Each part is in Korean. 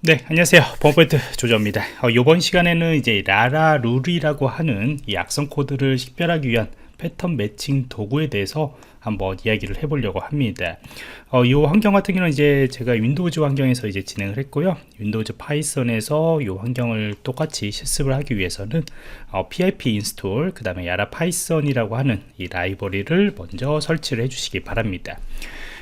네, 안녕하세요. 범포인트 조조입니다. 어, 이번 시간에는 이제 라라 룰이라고 하는 이 악성 코드를 식별하기 위한 패턴 매칭 도구에 대해서 한번 이야기를 해보려고 합니다. 어, 이 환경 같은 경우는 이제 제가 윈도우즈 환경에서 이제 진행을 했고요. 윈도우즈 파이썬에서 이 환경을 똑같이 실습을 하기 위해서는 어, pip 인스톨, 그 다음에 야라 파이썬이라고 하는 이 라이브러리를 먼저 설치를 해주시기 바랍니다.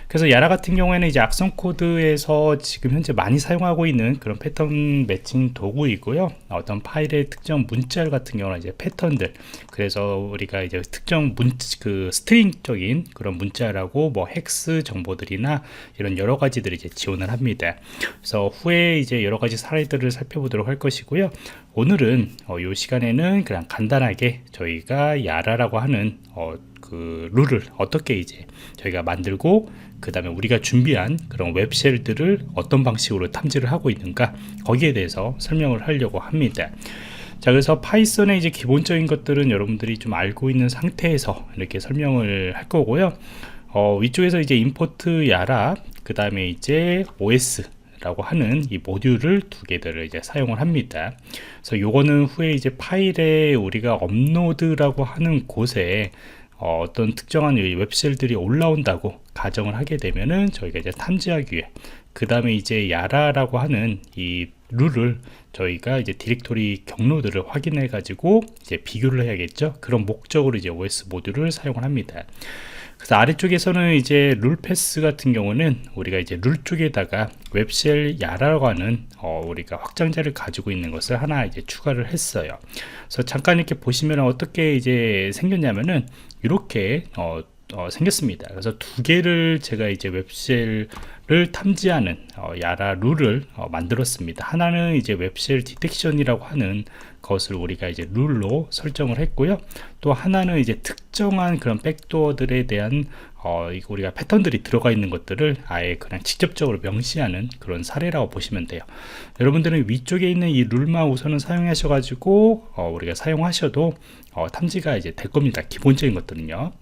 그래서 야라 같은 경우에는 이제 악성 코드에서 지금 현재 많이 사용하고 있는 그런 패턴 매칭 도구이고요. 어떤 파일의 특정 문자 같은 경우는 이제 패턴들. 그래서 우리가 이제 특정 문, 그 스트링적인 그런 문자라고 뭐 헥스 정보들이나 이런 여러 가지들을 이제 지원을 합니다. 그래서 후에 이제 여러 가지 사례들을 살펴보도록 할 것이고요. 오늘은 어, 이 시간에는 그냥 간단하게 저희가 야라라고 하는 어, 그 룰을 어떻게 이제 저희가 만들고 그 다음에 우리가 준비한 그런 웹쉘들을 어떤 방식으로 탐지를 하고 있는가 거기에 대해서 설명을 하려고 합니다. 자 그래서 파이썬의 이제 기본적인 것들은 여러분들이 좀 알고 있는 상태에서 이렇게 설명을 할 거고요. 어, 위쪽에서 이제 임포트 야라 그 다음에 이제 OS 라고 하는 이 모듈을 두 개들을 이제 사용을 합니다. 그래서 요거는 후에 이제 파일에 우리가 업로드라고 하는 곳에 어, 떤 특정한 웹셀들이 올라온다고 가정을 하게 되면은 저희가 이제 탐지하기 위해 그 다음에 이제 야라라고 하는 이 룰을 저희가 이제 디렉토리 경로들을 확인해 가지고 이제 비교를 해야겠죠? 그런 목적으로 이제 OS 모듈을 사용을 합니다 그래서 아래쪽에서는 이제 룰 패스 같은 경우는 우리가 이제 룰 쪽에다가 웹쉘 야라고 하는 어, 우리가 확장자를 가지고 있는 것을 하나 이제 추가를 했어요. 그래서 잠깐 이렇게 보시면 어떻게 이제 생겼냐면은 이렇게 어, 어, 생겼습니다. 그래서 두 개를 제가 이제 웹쉘 을 탐지하는 어, 야라 룰을 어, 만들었습니다. 하나는 이제 웹쉘 디텍션이라고 하는 것을 우리가 이제 룰로 설정을 했고요. 또 하나는 이제 특정한 그런 백도어들에 대한 어, 우리가 패턴들이 들어가 있는 것들을 아예 그냥 직접적으로 명시하는 그런 사례라고 보시면 돼요. 여러분들은 위쪽에 있는 이 룰만 우선은 사용하셔가지고 어, 우리가 사용하셔도 어, 탐지가 이제 될 겁니다. 기본적인 것들은요.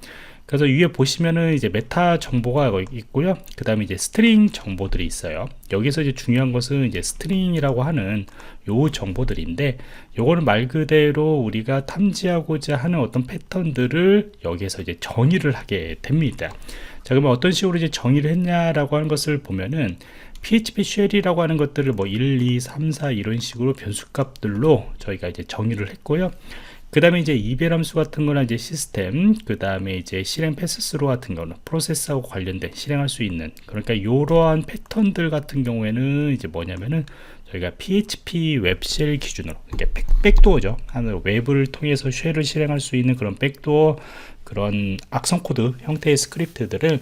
그래서 위에 보시면은 이제 메타 정보가 있고요. 그 다음에 이제 스트링 정보들이 있어요. 여기서 이제 중요한 것은 이제 스트링이라고 하는 요 정보들인데 요거는 말 그대로 우리가 탐지하고자 하는 어떤 패턴들을 여기에서 이제 정의를 하게 됩니다. 자, 그러면 어떤 식으로 이제 정의를 했냐라고 하는 것을 보면은 PHP 쉘이라고 하는 것들을 뭐 1, 2, 3, 4 이런 식으로 변수값들로 저희가 이제 정의를 했고요. 그 다음에 이제 이별 함수 같은 거나 이제 시스템, 그 다음에 이제 실행 패스스로 같은 거는 프로세스하고 관련된 실행할 수 있는 그러니까 이러한 패턴들 같은 경우에는 이제 뭐냐면은 저희가 PHP 웹쉘 기준으로 이게 백, 백도어죠. 하는 웹을 통해서 쉘을 실행할 수 있는 그런 백도어 그런 악성 코드 형태의 스크립트들을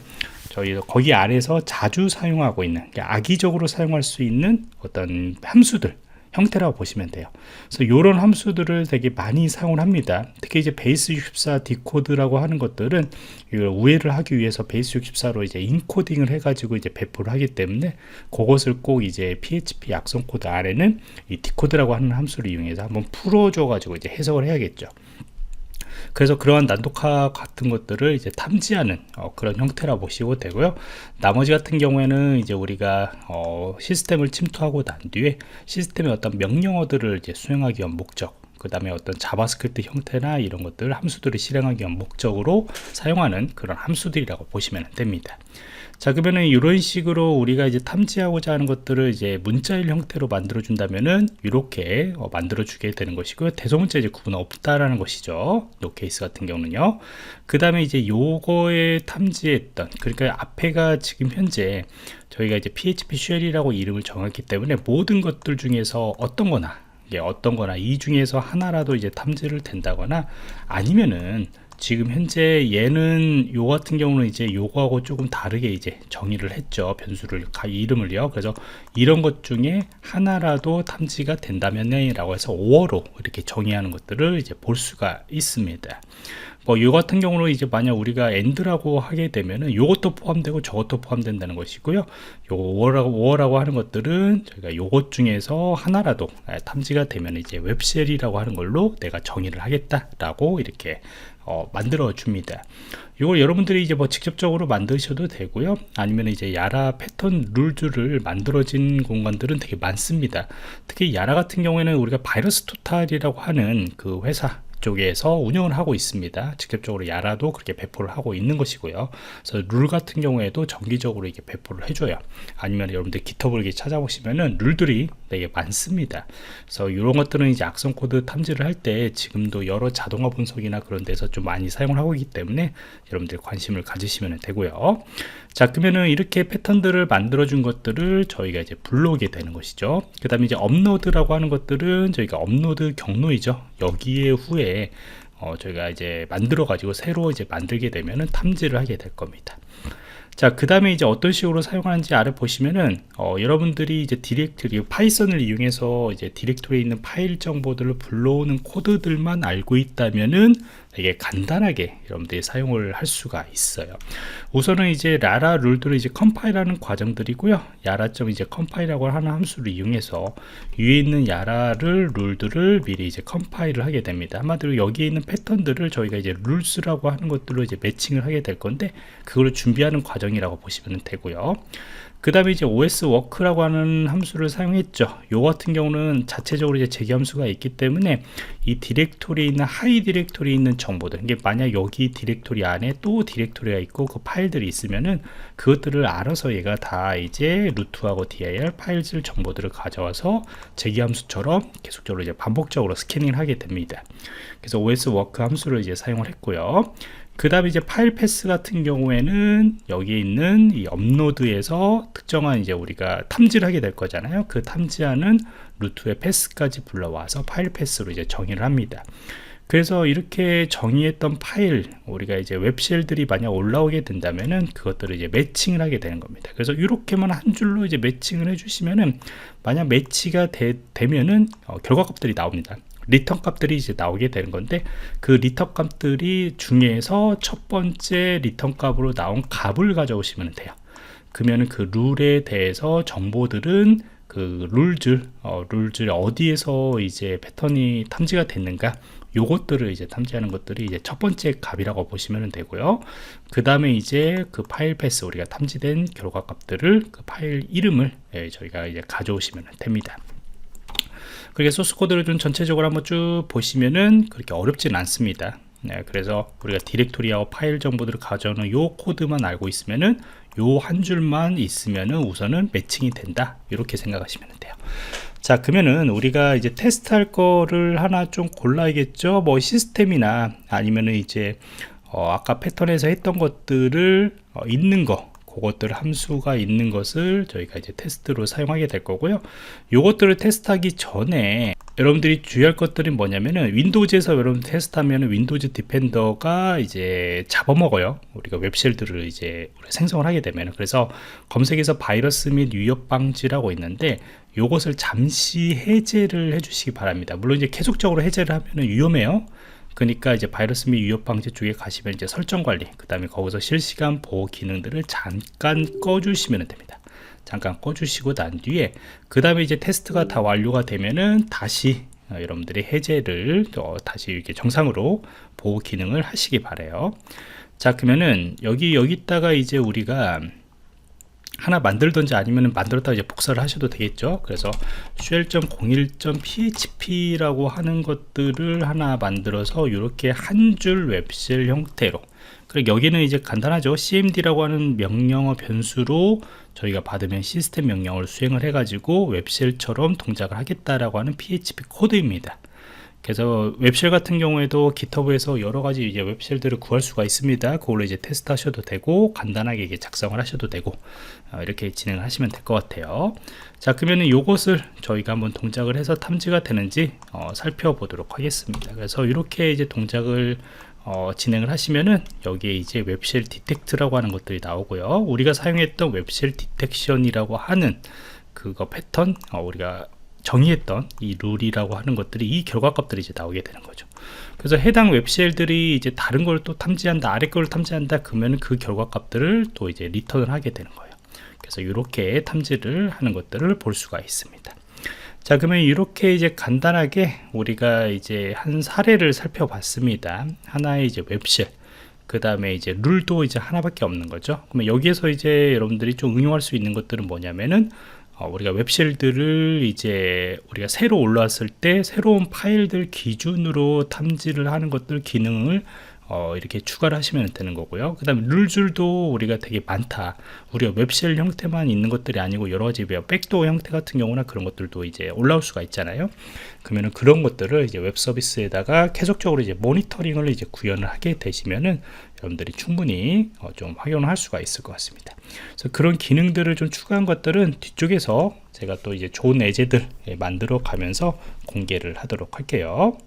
저희 거기 아래서 자주 사용하고 있는 악의적으로 사용할 수 있는 어떤 함수들 형태라고 보시면 돼요. 그래서 이런 함수들을 되게 많이 사용을 합니다. 특히 이제 베이스 64 디코드라고 하는 것들은 이걸 우회를 하기 위해서 베이스 64로 이제 인코딩을 해가지고 이제 배포를 하기 때문에 그것을 꼭 이제 PHP 악성 코드 아래는 이 디코드라고 하는 함수를 이용해서 한번 풀어줘가지고 이제 해석을 해야겠죠. 그래서 그러한 난독화 같은 것들을 이제 탐지하는 어, 그런 형태라 보시고 되고요. 나머지 같은 경우에는 이제 우리가 어, 시스템을 침투하고 난 뒤에 시스템의 어떤 명령어들을 이제 수행하기 위한 목적 그 다음에 어떤 자바스크립트 형태나 이런 것들 함수들을 실행하기 위한 목적으로 사용하는 그런 함수들이라고 보시면 됩니다. 자 그러면은 이런 식으로 우리가 이제 탐지하고자 하는 것들을 이제 문자일 형태로 만들어 준다면은 이렇게 어, 만들어 주게 되는 것이고요. 대소문자 이제 구분 없다라는 것이죠. 요 케이스 같은 경우는요. 그 다음에 이제 요거에 탐지했던 그러니까 앞에가 지금 현재 저희가 이제 php 쉘이라고 이름을 정했기 때문에 모든 것들 중에서 어떤 거나 어떤 거나 이 중에서 하나라도 이제 탐지를 된다거나 아니면은 지금 현재 얘는 요 같은 경우는 이제 요거하고 조금 다르게 이제 정의를 했죠. 변수를 이름을요. 그래서 이런 것 중에 하나라도 탐지가 된다면이라고 해서 5어로 이렇게 정의하는 것들을 이제 볼 수가 있습니다. 뭐이 같은 경우는 이제 만약 우리가 엔드라고 하게 되면은 요것도 포함되고 저것도 포함된다는 것이고요. 요 5월라고 5월라고 하는 것들은 저희가 요것 중에서 하나라도 탐지가 되면 이제 웹쉘이라고 하는 걸로 내가 정의를 하겠다라고 이렇게 어, 만들어 줍니다. 이걸 여러분들이 이제 뭐 직접적으로 만드셔도 되고요. 아니면 이제 야라 패턴 룰즈를 만들어진 공간들은 되게 많습니다. 특히 야라 같은 경우에는 우리가 바이러스 토탈이라고 하는 그 회사 쪽에서 운영을 하고 있습니다. 직접적으로 야라도 그렇게 배포를 하고 있는 것이고요. 그래서 룰 같은 경우에도 정기적으로 이게 배포를 해줘요. 아니면 여러분들 기터블 찾아보시면은 룰들이 되게 많습니다. 그래서 이런 것들은 이제 악성 코드 탐지를 할 때 지금도 여러 자동화 분석이나 그런 데서 좀 많이 사용을 하고 있기 때문에 여러분들 관심을 가지시면 되고요. 자, 그러면은 이렇게 패턴들을 만들어 준 것들을 저희가 이제 불러오게 되는 것이죠. 그 다음에 이제 업로드라고 하는 것들은 저희가 업로드 경로이죠. 여기에 후에 어, 저희가 이제 만들어 가지고 새로 이제 만들게 되면은 탐지를 하게 될 겁니다. 자, 그 다음에 이제 어떤 식으로 사용하는지 아래 보시면은, 어, 여러분들이 이제 디렉토리, 파이썬을 이용해서 이제 디렉토리에 있는 파일 정보들을 불러오는 코드들만 알고 있다면은 되게 간단하게 여러분들이 사용을 할 수가 있어요. 우선은 이제 라라 룰들을 이제 컴파일하는 과정들이고요. 야라점 이제 컴파일이라고 하는 함수를 이용해서 위에 있는 야라를 룰들을 미리 이제 컴파일을 하게 됩니다. 한마디로 여기에 있는 패턴들을 저희가 이제 룰스라고 하는 것들로 이제 매칭을 하게 될 건데 그걸 준비하는 과정 이라고 보시면 되고요. 그 다음에 이제 OS 워크라고 하는 함수를 사용했죠. 요 같은 경우는 자체적으로 이제 재개 함수가 있기 때문에 이 디렉토리에 있는 하이 디렉토리에 있는 정보들, 이게 만약 여기 디렉토리 안에 또 디렉토리가 있고 그 파일들이 있으면은 그것들을 알아서 얘가 다 이제 루트하고 dir 파일들 정보들을 가져와서 재개 함수처럼 계속적으로 이제 반복적으로 스캐닝을 하게 됩니다. 그래서 OS 워크 함수를 이제 사용을 했고요. 그 다음에 이제 파일 패스 같은 경우에는 여기에 있는 이 업로드에서 특정한 이제 우리가 탐지를 하게 될 거잖아요. 그 탐지하는 루트의 패스까지 불러와서 파일 패스로 이제 정의를 합니다. 그래서 이렇게 정의했던 파일 우리가 이제 웹쉘들이 만약 올라오게 된다면은 그것들을 이제 매칭을 하게 되는 겁니다. 그래서 이렇게만 한 줄로 이제 매칭을 해주시면은 만약 매치가 되, 면은 어, 결과 값들이 나옵니다. 리턴 값들이 이제 나오게 되는 건데 그 리턴 값들이 중에서 첫 번째 리턴 값으로 나온 값을 가져오시면 돼요. 그러면 그 룰에 대해서 정보들은 그 룰줄, 어, 룰줄 어디에서 이제 패턴이 탐지가 됐는가 요것들을 이제 탐지하는 것들이 이제 첫 번째 값이라고 보시면 되고요. 그 다음에 이제 그 파일 패스 우리가 탐지된 결과 값들을 그 파일 이름을 예, 저희가 이제 가져오시면 됩니다. 그렇게 소스 코드를 좀 전체적으로 한번 쭉 보시면은 그렇게 어렵진 않습니다. 네, 그래서 우리가 디렉토리하고 파일 정보들을 가져오는 요 코드만 알고 있으면은 요 한 줄만 있으면은 우선은 매칭이 된다. 이렇게 생각하시면 돼요. 자, 그러면은 우리가 이제 테스트할 거를 하나 좀 골라야겠죠. 뭐 시스템이나 아니면은 이제 어, 아까 패턴에서 했던 것들을 어, 있는 거 그것들 함수가 있는 것을 저희가 이제 테스트로 사용하게 될 거고요. 요것들을 테스트하기 전에 여러분들이 주의할 것들이 뭐냐면은 윈도우즈에서 여러분 테스트하면 윈도우즈 디펜더가 이제 잡아먹어요. 우리가 웹쉘들을 이제 생성을 하게 되면 그래서 검색에서 바이러스 및 위협 방지라고 있는데 요것을 잠시 해제를 해주시기 바랍니다. 물론 이제 계속적으로 해제를 하면 위험해요. 그러니까 이제 바이러스 및 위협 방지 쪽에 가시면 이제 설정 관리, 그 다음에 거기서 실시간 보호 기능들을 잠깐 꺼주시면 됩니다. 잠깐 꺼주시고 난 뒤에 그 다음에 이제 테스트가 다 완료가 되면은 다시 어, 여러분들이 해제를 어, 다시 이렇게 정상으로 보호 기능을 하시기 바래요. 자 그러면은 여기 여기다가 이제 우리가 하나 만들든지 아니면 만들었다 이제 복사를 하셔도 되겠죠. 그래서 shell01.php라고 하는 것들을 하나 만들어서 이렇게 한 줄 웹쉘 형태로 그리고 여기는 이제 간단하죠. cmd라고 하는 명령어 변수로 저희가 받으면 시스템 명령을 수행을 해 가지고 웹쉘처럼 동작을 하겠다라고 하는 PHP 코드입니다. 그래서 웹쉘 같은 경우에도 GitHub에서 여러 가지 이제 웹쉘들을 구할 수가 있습니다. 그걸로 이제 테스트 하셔도 되고 간단하게 이게 작성을 하셔도 되고 어, 이렇게 진행을 하시면 될 것 같아요. 자 그러면은 요것을 저희가 한번 동작을 해서 탐지가 되는지 어, 살펴보도록 하겠습니다. 그래서 이렇게 이제 동작을 어, 진행을 하시면은 여기에 이제 웹쉘 디텍트라고 하는 것들이 나오고요. 우리가 사용했던 웹쉘 디텍션이라고 하는 그거 패턴 어, 우리가 정의했던 이 룰이라고 하는 것들이 이 결과값들이 이제 나오게 되는 거죠. 그래서 해당 웹쉘들이 이제 다른 걸 또 탐지한다, 아래 걸 탐지한다, 그러면 그 결과값들을 또 이제 리턴을 하게 되는 거예요. 그래서 이렇게 탐지를 하는 것들을 볼 수가 있습니다. 자, 그러면 이렇게 이제 간단하게 우리가 이제 한 사례를 살펴봤습니다. 하나의 이제 웹쉘. 그 다음에 이제 룰도 이제 하나밖에 없는 거죠. 그러면 여기에서 이제 여러분들이 좀 응용할 수 있는 것들은 뭐냐면은 어, 우리가 웹쉘들을 이제 우리가 새로 올라왔을 때 새로운 파일들 기준으로 탐지를 하는 것들 기능을 어, 이렇게 추가를 하시면 되는 거고요. 그 다음에 룰줄도 우리가 되게 많다. 우리가 웹쉘 형태만 있는 것들이 아니고 여러 가지 뭐 백도어 형태 같은 경우나 그런 것들도 이제 올라올 수가 있잖아요. 그러면은 그런 것들을 이제 웹 서비스에다가 계속적으로 이제 모니터링을 이제 구현을 하게 되시면은 여러분들이 충분히 어, 좀 활용을 할 수가 있을 것 같습니다. 그래서 그런 기능들을 좀 추가한 것들은 뒤쪽에서 제가 또 이제 좋은 예제들 예, 만들어 가면서 공개를 하도록 할게요.